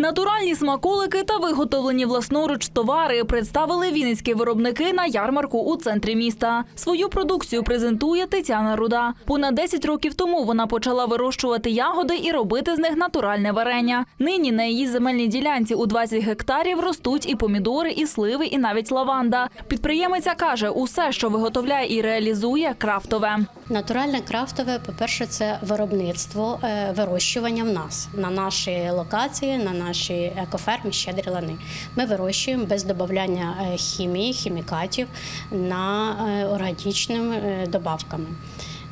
Натуральні смаколики та виготовлені власноруч товари представили вінницькі виробники на ярмарку у центрі міста. Свою продукцію презентує Тетяна Руда. Понад 10 років тому вона почала вирощувати ягоди і робити з них натуральне варення. Нині на її земельній ділянці у 20 гектарів ростуть і помідори, і сливи, і навіть лаванда. Підприємиця каже, усе, що виготовляє і реалізує, крафтове. Натуральне крафтове, по-перше, це виробництво, е, вирощування в нас на нашій локації, на нашій екофермі щедрі лани. Ми вирощуємо без додавання е, хімії, хімікатів на е, органічними е, добавками.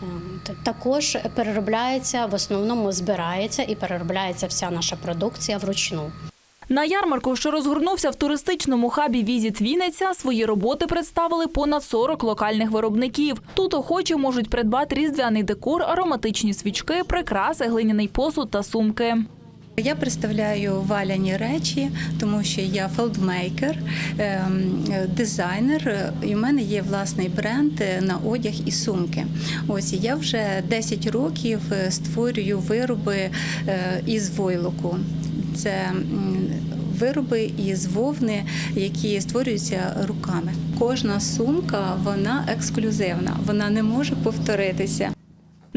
Е, Також переробляється, в основному збирається і переробляється вся наша продукція вручну. На ярмарку, що розгорнувся в туристичному хабі Візіт Вінниця, свої роботи представили понад 40 локальних виробників. Тут охочі можуть придбати різдвяний декор, ароматичні свічки, прикраси, глиняний посуд та сумки. Я представляю валяні речі, тому що я фелдмейкер, ем, дизайнер, і в мене є власний бренд е, на одяг і сумки. Ось я вже 10 років е, створюю вироби е, із войлоку. Це вироби із вовни, які створюються руками. Кожна сумка вона ексклюзивна, вона не може повторитися.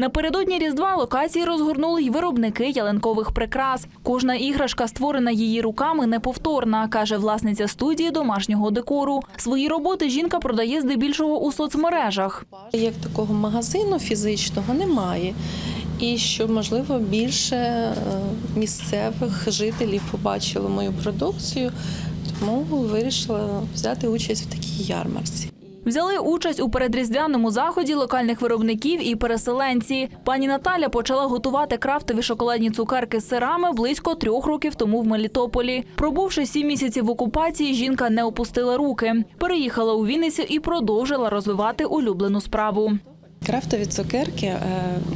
Напередодні Різдва локації розгорнули й виробники ялинкових прикрас. Кожна іграшка, створена її руками, неповторна, каже власниця студії домашнього декору. Свої роботи жінка продає здебільшого у соцмережах. Як такого магазину фізичного немає. І що можливо більше е, місцевих жителів побачили мою продукцію, тому вирішила взяти участь в такій ярмарці. Взяли участь у передріздвяному заході локальних виробників і переселенці. Пані Наталя почала готувати крафтові шоколадні цукерки з сирами близько трьох років тому в Мелітополі. Пробувши сім місяців в окупації, жінка не опустила руки. Переїхала у Вінницю і продовжила розвивати улюблену справу. Крафтові цукерки е,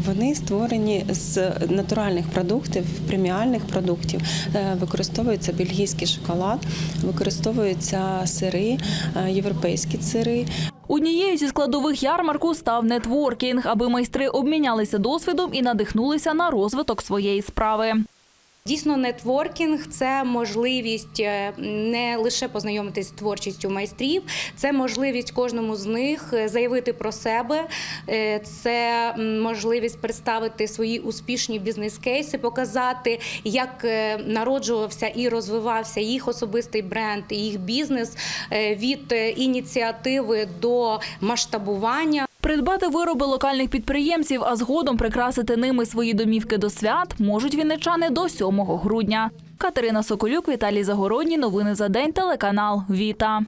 вони створені з натуральних продуктів, преміальних продуктів. Е, Використовується бельгійський шоколад, використовуються сири, е, європейські сири. Однією зі складових ярмарку став нетворкінг, аби майстри обмінялися досвідом і надихнулися на розвиток своєї справи. Дійсно, нетворкінг це можливість е, не лише познайомитись з творчістю майстрів, це можливість кожному з них е, заявити про себе, е, це можливість представити свої успішні бізнес-кейси, показати, як народжувався і розвивався їх особистий бренд, і їх бізнес від ініціативи до масштабування. Придбати вироби локальних підприємців, а згодом прикрасити ними свої домівки до свят можуть вінничани до 7 грудня. Катерина Соколюк, Віталій Загородній. Новини за день. Телеканал Віта.